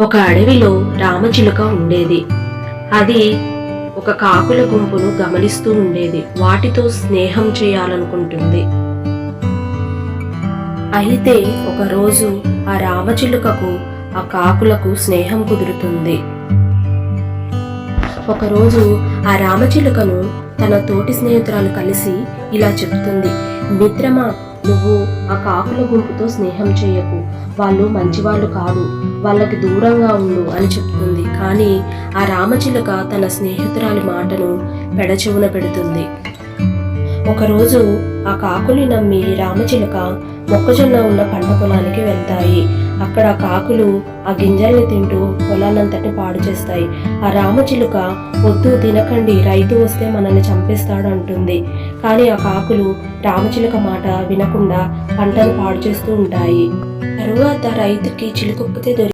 ఒక అడవిలో రామచిలుక ఉండేది. అది ఒక కాకుల గుంపును గమనిస్తూ ఉండేది. వాటితో స్నేహం చేయాలనుకుంటుంది. అయితే ఒకరోజు ఆ రామచిలుకకు ఆ కాకులకు స్నేహం కుదురుతుంది. ఒకరోజు ఆ రామచిలుకను తన తోటి స్నేహితురాలు కలిసి ఇలా చెప్తుంది. మిత్రమా నువ్వు ఆ కాకుల గుంపుతో స్నేహం చేయకు. వాళ్ళు మంచివాళ్ళు కాదు. వాళ్ళకి దూరంగా ఉండు అని చెప్తుంది. కానీ ఆ రామచిలుక తన స్నేహితురాలి మాటను పెడచెవున పెడుతుంది. ఒకరోజు ఆ కాకుని నమ్మి రామచిలుక మొక్కజొన్న ఉన్న పంట పొలానికి వెళ్తాయి. అక్కడ కాకులు ఆ గింజల్ని తింటూ పొలాలంతటి పాడు చేస్తాయి. ఆ రామచిలుక వద్దు తినకండి రైతు వస్తే మనల్ని చంపేస్తాడు అంటుంది కానీ ఆ కాకులు రామచిలుక మాట వినకుండా పంటను పాడు చేస్తూ ఉంటాయి. తరువాత రైతుకి చిలుకొక్కితే